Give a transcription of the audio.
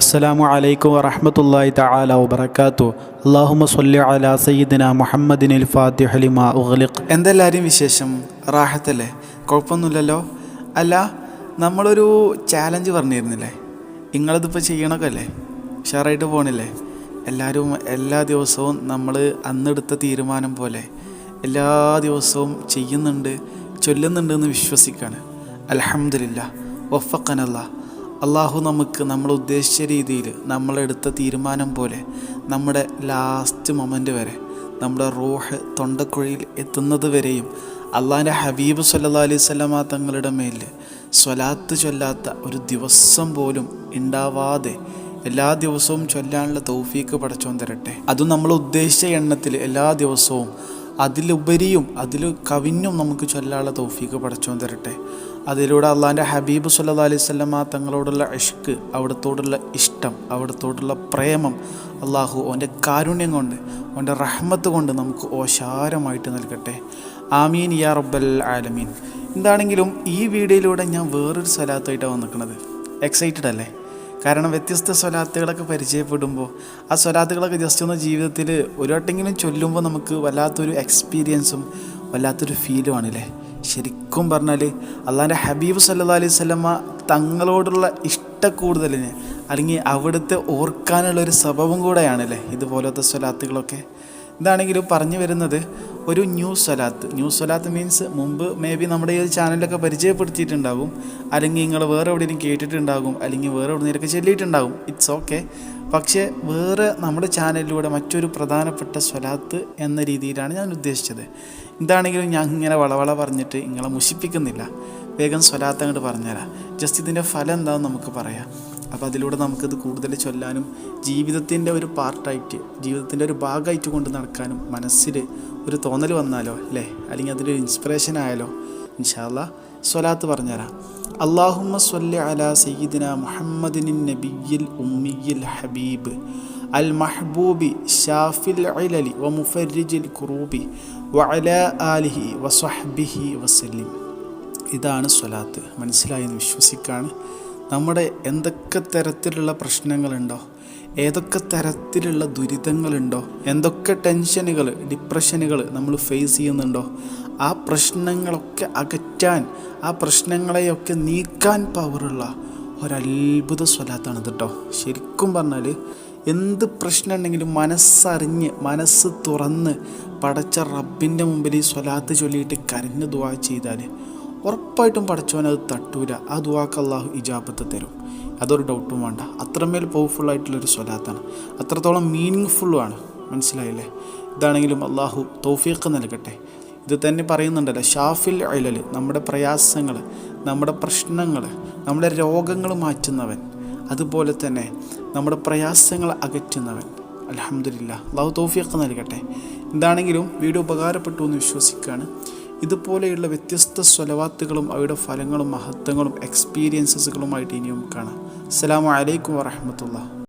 അസ്സലാമു അലൈക്കും വറഹമത്തല്ലാഹി തആല വബറകാതു അല്ലാഹുമ്മ സ്വല്ലി അലാ സയ്യിദിന മുഹമ്മദിനിൽ ഫാത്തിഹ ലിമാ ഉഗ്ലിഖ്. എന്തെല്ലാവരും വിശേഷം? റാഹത്തല്ലേ? കുഴപ്പമൊന്നുമില്ലല്ലോ? അല്ല നമ്മളൊരു ചാലഞ്ച് പറഞ്ഞിരുന്നില്ലേ? നിങ്ങളതിപ്പോൾ ചെയ്യണമൊക്കെ അല്ലേ ഉഷാറായിട്ട് പോണില്ലേ? എല്ലാവരും എല്ലാ ദിവസവും നമ്മൾ അന്നെടുത്ത തീരുമാനം പോലെ എല്ലാ ദിവസവും ചെയ്യുന്നുണ്ട് ചൊല്ലുന്നുണ്ട് എന്ന് വിശ്വസിക്കുകയാണ് അലഹമില്ല വഫക്കനല്ല അള്ളാഹു നമുക്ക് നമ്മൾ ഉദ്ദേശിച്ച രീതിയിൽ നമ്മളെടുത്ത തീരുമാനം പോലെ നമ്മുടെ ലാസ്റ്റ് മൊമെന്റ് വരെ നമ്മുടെ റോഹ് തൊണ്ടക്കുഴിയിൽ എത്തുന്നത് വരെയും അള്ളാഹിന്റെ ഹബീബ് സല്ലാ അലൈഹി സ്വലമ തങ്ങളുടെ മേൽ സ്വലാത്ത് ചൊല്ലാത്ത ഒരു ദിവസം പോലും ഉണ്ടാവാതെ എല്ലാ ദിവസവും ചൊല്ലാനുള്ള തൗഫീക്ക് പടച്ചോൻ തരട്ടെ. അതും നമ്മൾ ഉദ്ദേശിച്ച എണ്ണത്തിൽ എല്ലാ ദിവസവും അതിലുപരിയും അതിൽ കവിഞ്ഞും നമുക്ക് ചൊല്ലാനുള്ള തൗഫീക്ക് പടച്ചോൻ തരട്ടെ. അതിലൂടെ അള്ളാന്റെ ഹബീബ് സല്ലാ സ്വലമ തങ്ങളോടുള്ള ഇഷ്ക് അവിടത്തോടുള്ള ഇഷ്ടം അവിടത്തോടുള്ള പ്രേമം അള്ളാഹു അവന്റെ കാരുണ്യം കൊണ്ട് അവന്റെ റഹ്മത്ത് കൊണ്ട് നമുക്ക് ഓശാരമായിട്ട് നൽകട്ടെ. ആമീൻ യാ റബ്ബൽ ആലമീൻ. എന്താണെങ്കിലും ഈ വീഡിയോയിലൂടെ ഞാൻ വേറൊരു സ്ഥലത്തായിട്ടാണ് വന്നിരിക്കുന്നത്. എക്സൈറ്റഡ് അല്ലേ? കാരണം വ്യത്യസ്ത സ്വലാത്തുകളൊക്കെ പരിചയപ്പെടുമ്പോൾ ആ സ്വലാത്തുകളൊക്കെ ജസ്റ്റ് ഒന്ന് ജീവിതത്തിൽ ഒരു വട്ടെങ്കിലും ചൊല്ലുമ്പോൾ നമുക്ക് വല്ലാത്തൊരു എക്സ്പീരിയൻസും വല്ലാത്തൊരു ഫീലും ആണല്ലേ? ശരിക്കും പറഞ്ഞാൽ അള്ളാന്റെ ഹബീബ് സല്ലാ അലൈഹി സ്വലമ തങ്ങളോടുള്ള ഇഷ്ടക്കൂടുതലിന് അല്ലെങ്കിൽ അവിടുത്തെ ഓർക്കാനുള്ള ഒരു സബബും കൂടെയാണല്ലേ ഇതുപോലത്തെ സ്വലാത്തുകളൊക്കെ? ഇതാണെങ്കിലും പറഞ്ഞു വരുന്നത് ഒരു ന്യൂ സ്വലാത്ത്. ന്യൂ സ്വലാത്ത് മീൻസ് മുമ്പ് മേ ബി നമ്മുടെ ഈ ഒരു ചാനലൊക്കെ പരിചയപ്പെടുത്തിയിട്ടുണ്ടാകും. അല്ലെങ്കിൽ നിങ്ങൾ വേറെ എവിടെയെങ്കിലും കേട്ടിട്ടുണ്ടാകും. അല്ലെങ്കിൽ വേറെ എവിടെയെങ്കിലൊക്കെ ചൊല്ലിയിട്ടുണ്ടാകും. ഇറ്റ്സ് ഓക്കെ പക്ഷേ വേറെ നമ്മുടെ ചാനലിലൂടെ മറ്റൊരു പ്രധാനപ്പെട്ട സ്വലാത്ത് എന്ന രീതിയിലാണ് ഞാൻ ഉദ്ദേശിച്ചത്. എന്താണെങ്കിലും ഞാൻ ഇങ്ങനെ വളവള പറഞ്ഞിട്ട് നിങ്ങളെ മുഷിപ്പിക്കുന്നില്ല. വേഗം സ്വലാത്ത് അങ്ങോട്ട് പറഞ്ഞുതരാം. ജസ്റ്റ് ഇതിന്റെ ഫലം എന്താണെന്ന് നമുക്ക് പറയാം. അപ്പോൾ അതിലൂടെ നമുക്കത് കൂടുതൽ ചൊല്ലാനും ജീവിതത്തിന്റെ ഒരു പാർട്ടായിട്ട് ജീവിതത്തിന്റെ ഒരു ഭാഗമായിട്ട് കൊണ്ട് നടക്കാനും മനസ്സിൽ ഒരു തോന്നൽ വന്നാലോ അല്ലേ? അല്ലെങ്കിൽ അതിലൊരു ഇൻസ്പിറേഷൻ ആയാലോ? ഇൻഷാല്ല സ്വലാത്ത് പറഞ്ഞുതരാം. അള്ളാഹുമ്മ സ്വല്ലി അല സയ്യിദിന മുഹമ്മദിൻ നബിയിൽ ഉമ്മിയിൽ ഹബീബ്. അൽ മഹബൂബി ഷാഫിൽ അലി വ മുഫരിജിൽ കുറൂബി അല ആലിഹി വസ്വഹ്ബിഹി വസ്ലിം ഇതാണ് സ്വലാത്ത്. മനസ്സിലായെന്ന് വിശ്വസിക്കാണ്. നമ്മുടെ എന്തൊക്കെ തരത്തിലുള്ള പ്രശ്നങ്ങളുണ്ടോ? ഏതൊക്കെ തരത്തിലുള്ള ദുരിതങ്ങളുണ്ടോ? എന്തൊക്കെ ടെൻഷനുകൾ ഡിപ്രഷനുകൾ നമ്മൾ ഫേസ് ചെയ്യുന്നുണ്ടോ? ആ പ്രശ്നങ്ങളൊക്കെ അകറ്റാൻ ആ പ്രശ്നങ്ങളെയൊക്കെ നീക്കാൻ പവറുള്ള ഒരത്ഭുത സ്വലാത്താണ് കേട്ടോ ശരിക്കും പറഞ്ഞാൽ എന്ത് പ്രശ്നം ഉണ്ടെങ്കിലും മനസ്സറിഞ്ഞ് മനസ്സ് തുറന്ന് പടച്ച റബ്ബിന്റെ മുമ്പിൽ ഈ സ്വലാത്ത് ചൊല്ലിയിട്ട് കരഞ്ഞ് ദുവാ ചെയ്താൽ ഉറപ്പായിട്ടും പഠിച്ചവൻ അത് തട്ടൂല. ആ ദുവാക്ക് അള്ളാഹു ഇജാബത്ത് തരും. അതൊരു ഡൗട്ടും വേണ്ട. അത്രമേൽ പവർഫുൾ ആയിട്ടുള്ളൊരു സ്വലാത്താണ്. അത്രത്തോളം മീനിങ് ഫുള്ളുമാണ് മനസ്സിലായില്ലേ? ഇതാണെങ്കിലും അള്ളാഹു തൗഫീഖ് നൽകട്ടെ. ഇത് തന്നെ പറയുന്നുണ്ടല്ലോ ഷാഫിൽ അയലൽ നമ്മുടെ പ്രയാസങ്ങൾ നമ്മുടെ പ്രശ്നങ്ങൾ നമ്മുടെ രോഗങ്ങൾ മാറ്റുന്നവൻ. അതുപോലെ തന്നെ നമ്മുടെ പ്രയാസങ്ങൾ അകറ്റുന്നവൻ. അലഹമില്ല അള്ളാഹു തോഫിയൊക്കെ നൽകട്ടെ. എന്താണെങ്കിലും വീഡിയോ ഉപകാരപ്പെട്ടു എന്ന് വിശ്വസിക്കുകയാണ്. ഇതുപോലെയുള്ള വ്യത്യസ്ത സ്വലവാത്തുകളും അവയുടെ ഫലങ്ങളും മഹത്വങ്ങളും എക്സ്പീരിയൻസസുകളുമായിട്ട് ഇനിയും കാണാം. അസ്സാം വലൈക്കും വാഹമത്തുള്ള